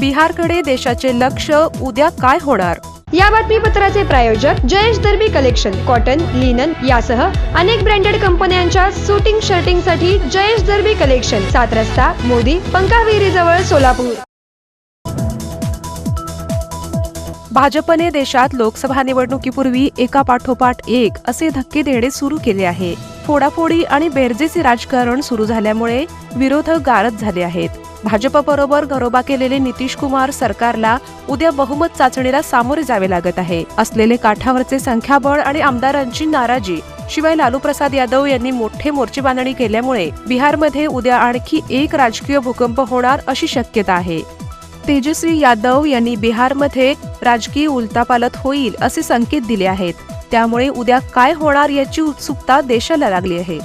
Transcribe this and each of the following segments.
बिहारकडे देशाचे लक्ष उद्या काय होणार? या बातमीपत्राचे प्रायोजक Jayesh Darbi collection cotton linen यासह अनेक ब्रँडेड कंपन्यांच्या सुटिंग शर्टिंगसाठी जयेश दर्बी कलेक्शन सात रस्ता मोदी पंकाविहिरी जवळ सोलापूर. भाजपने देशात लोकसभा निवडणुकीपूर्वी एका पाठोपाठ एक असे धक्के देणे सुरू केले आहे. फोडाफोडी आणि बेरजेचे राजकारण सुरू झाल्यामुळे विरोधक गारद झाले आहेत. भाजपबरोबर घरोबा केलेले नितीश कुमार सरकारला उद्या बहुमत चाचणीला सामोरे जावे लागत आहे. असलेले काठावरचे संख्याबळ आणि आमदारांची नाराजी शिवाय लालू प्रसाद यादव यांनी मोठे मोर्चे बांधणी केल्यामुळे बिहारमध्ये उद्या आणखी एक राजकीय भूकंप होणार अशी शक्यता आहे. तेजस्वी यादव यांनी बिहारमध्ये राजकीय उलतापालत होईल असे संकेत दिले आहेत. त्यामुळे उद्या काय होणार याची उत्सुकता देशाला लागली आहे.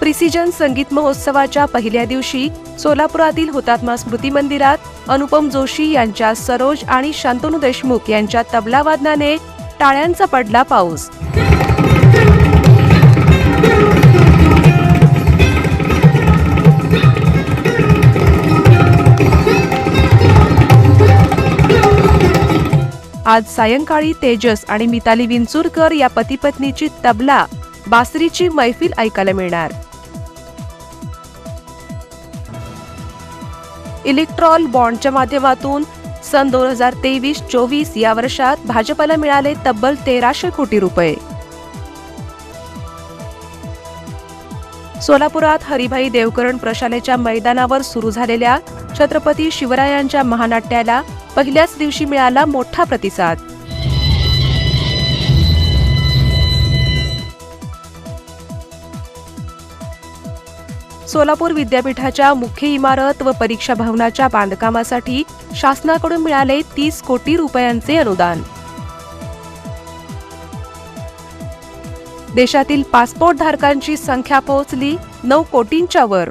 प्रिसिजन संगीत महोत्सवाच्या पहिल्या दिवशी सोलापुरातील हुतात्मा स्मृती मंदिरात अनुपम जोशी यांच्या सरोज आणि शांतनू देशमुख यांच्या तबलावादनाने टाळ्यांचा पडला पाऊस. आज सायंकाळी तेजस आणि मिताली विंचुरकर या पतीपत्नीची तबला बासरीची मैफिल ऐकायला मिळणार. इलेक्ट्रॉल बॉन्डच्या माध्यमातून सन दोन हजार तेवीस चोवीस या वर्षात भाजपला मिळाले तब्बल तेराशे कोटी रुपये. सोलापुरात हरिभाई देवकरण प्रशालेच्या मैदानावर सुरू झालेल्या छत्रपती शिवरायांच्या महानाट्याला पहिल्याच दिवशी मिळाला मोठा प्रतिसाद. सोलापूर विद्यापीठाच्या मुख्य इमारत व परीक्षा भवनाच्या बांधकामासाठी शासनाकडून मिळाले तीस कोटी रुपयांचे अनुदान. देशातील पासपोर्ट धारकांची संख्या पोहोचली नऊ कोटींच्या वर.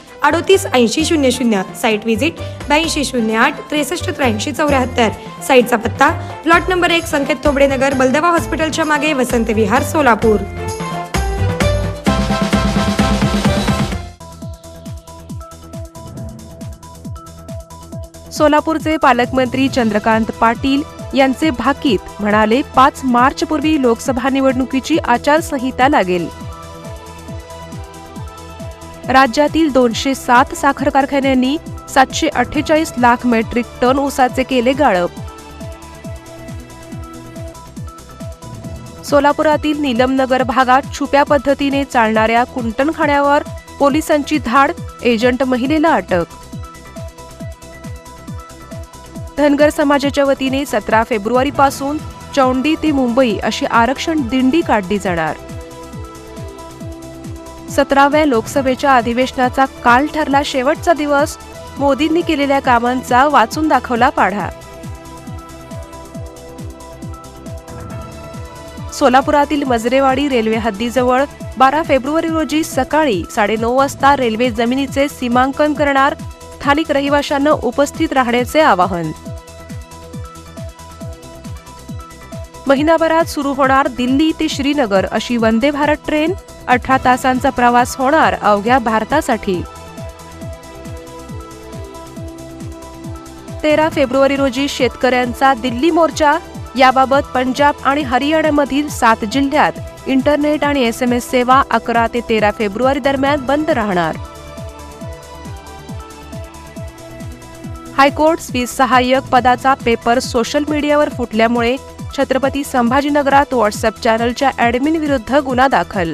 अडोतीस ऐंशी शून्य शून्य. साईट व्हिजिट ब्याऐंशी शून्य आठ त्रेसष्ट त्र्याऐंशी चौऱ्याहत्तर. साईटचा पत्ता प्लॉट नंबर एक संकेत तोबडे नगर बलदवा हॉस्पिटलच्या मागे वसंत विहार सोलापूर. सोलापूरचे पालकमंत्री चंद्रकांत पाटील यांचे भाकीत म्हणाले पाच मार्च पूर्वी लोकसभा निवडणुकीची आचारसंहिता लागेल. राज्यातील दोनशे सात साखर कारखान्यांनी सातशे अठ्ठेचाळीस लाख मेट्रिक टन ऊसाचे केले गाळप. सोलापुरातील नीलमनगर भागात छुप्या पद्धतीने चालणाऱ्या कुंटणखाण्यावर पोलिसांची धाड एजंट महिलेला अटक. धनगर समाजाच्या वतीने सतरा फेब्रुवारीपासून चौंडी ते मुंबई अशी आरक्षण दिंडी काढली जाणार. सतराव्या लोकसभेच्या अधिवेशनाचा काल ठरला शेवटचा दिवस मोदींनी केलेल्या कामांचा वाचून दाखवला पाढा. सोलापुरातील मजरेवाडी रेल्वे हद्दीजवळ बारा फेब्रुवारी रोजी सकाळी साडेनऊ वाजता रेल्वे जमिनीचे सीमांकन करणार स्थानिक रहिवाशांना उपस्थित राहण्याचे आवाहन. महिनाभरात सुरू होणार दिल्ली ते श्रीनगर अशी वंदे भारत ट्रेन अठरा तासांचा प्रवास होणार अवघ्या भारतासाठी. तेरा फेब्रुवारी रोजी शेतकऱ्यांचा दिल्ली मोर्चा याबाबत पंजाब आणि हरियाणामधील सात जिल्ह्यात इंटरनेट आणि एस एम एस सेवा अकरा ते तेरा फेब्रुवारी दरम्यान बंद राहणार. हायकोर्ट स्वीस सहाय्यक पदाचा पेपर सोशल मीडियावर फुटल्यामुळे छत्रपती संभाजीनगरात व्हॉट्सअप चॅनलच्या ॲडमिन विरुद्ध गुन्हा दाखल.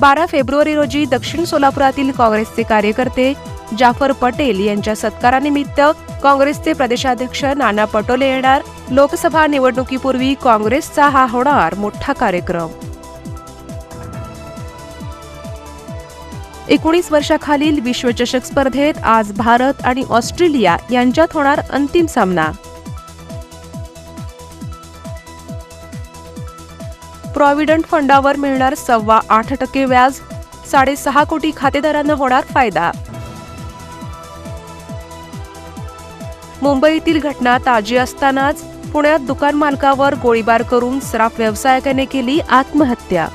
बारा फेब्रुवारी रोजी दक्षिण सोलापुरातील काँग्रेसचे कार्यकर्ते जाफर पटेल यांच्या सत्कारानिमित्त काँग्रेसचे प्रदेशाध्यक्ष नाना पटोले येणार. लोकसभा निवडणुकीपूर्वी काँग्रेसचा हा होणार मोठा कार्यक्रम. एकोणीस वर्षाखालील विश्वचषक स्पर्धेत आज भारत आणि ऑस्ट्रेलिया यांच्यात होणार अंतिम सामना. प्रॉव्हिडंट फंडावर मिळणार सव्वा आठ टक्के व्याज. साडेसहा कोटी खातेदारांना होणार फायदा. मुंबईतील घटना ताजी असतानाच पुण्यात दुकान मालकावर गोळीबार करून सराफ व्यावसायिकाने केली आत्महत्या.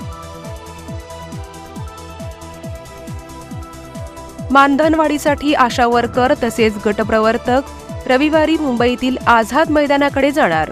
मानधनवाढीसाठी आशा वर्कर तसेच गटप्रवर्तक रविवारी मुंबईतील आझाद मैदानाकडे जाणार.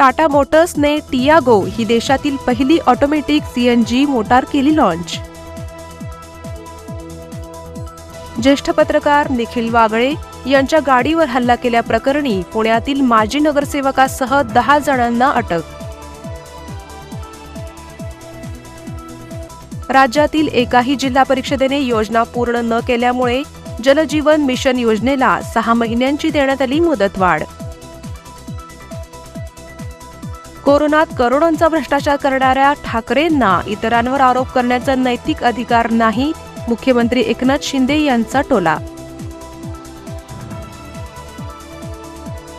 टाटा मोटर्सने टियागो ही देशातील पहिली ऑटोमॅटिक सीएनजी मोटार केली लॉन्च ज्येष्ठ पत्रकार निखिल वागळे यांच्या गाडीवर हल्ला केल्याप्रकरणी पुण्यातील माजी नगरसेवकासह दहा जणांना अटक. राज्यातील एकाही जिल्हा परिषदेने योजना पूर्ण न केल्यामुळे जलजीवन मिशन योजनेला सहा महिन्यांची देण्यात आली मुदतवाढ. कोरोनात करोडोंचा भ्रष्टाचार करणाऱ्या ठाकरेंना इतरांवर आरोप करण्याचा नैतिक अधिकार नाही मुख्यमंत्री एकनाथ शिंदे यांचा टोला.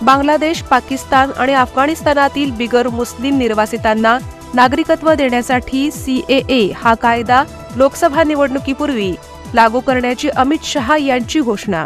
बांगलादेश पाकिस्तान आणि अफगाणिस्तानातील बिगर मुस्लिम निर्वासितांना नागरिकत्व देण्यासाठी सीएए हा कायदा लोकसभा निवडणुकीपूर्वी लागू करण्याची अमित शहा यांची घोषणा.